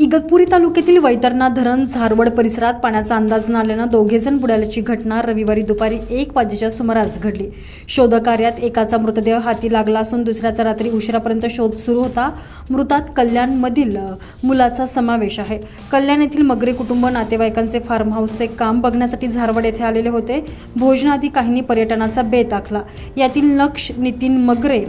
इगतपुरी तालुक्यातील वैतरणा धरण झारवड परिसरात पाण्याचा अंदाज न आल्यानं दोघेजण बुडाल्याची घटना रविवारी दुपारी एक वाजेच्या सुमारास घडली. शोधकार्यात एकाचा मृतदेह हाती लागला असून दुसऱ्याचा रात्री उशिरापर्यंत शोध सुरू होता. मृतात कल्याणमधील मुलाचा समावेश आहे. कल्याण येथील मगरे कुटुंब नातेवाईकांचे फार्म हाऊसचे काम बघण्यासाठी झारवड येथे आलेले होते. भोजनाआधी काहींनी पर्यटनाचा बेत आखला. यातील नक्ष नितीन मगरे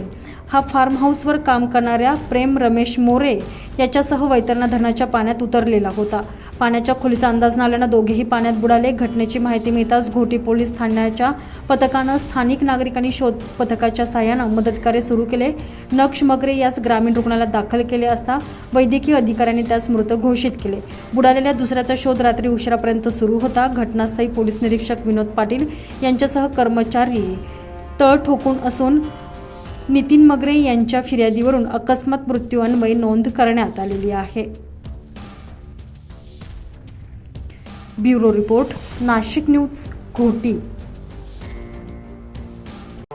हा फार्म हाऊसवर काम करणाऱ्या प्रेम रमेश मोरे याच्यासह वैतरणा धरणाच्या पाण्यात उतरलेला होता. पाण्याच्या खोलीचा अंदाज न आल्यानं दोघेही पाण्यात बुडाले. घटनेची माहिती मिळताच घोटी पोलीस ठाण्याच्या पथकानं स्थानिक नागरिकांनी शोध पथकाच्या साहाय्यानं मदतकार्य सुरू केले. नक्ष मगरे यास ग्रामीण रुग्णालयात दाखल केले असता वैद्यकीय अधिकाऱ्यांनी त्यास मृत घोषित केले. बुडालेल्या दुसऱ्याचा शोध रात्री उशिरापर्यंत सुरू होता. घटनास्थळी पोलीस निरीक्षक विनोद पाटील यांच्यासह कर्मचारी तळ ठोकून असून नितीन मगरे यांच्या फिर्यादीवरून अकस्मात मृत्यू नोंद करण्यात आलेली आहे. Bureau report Nashik news Ghoti.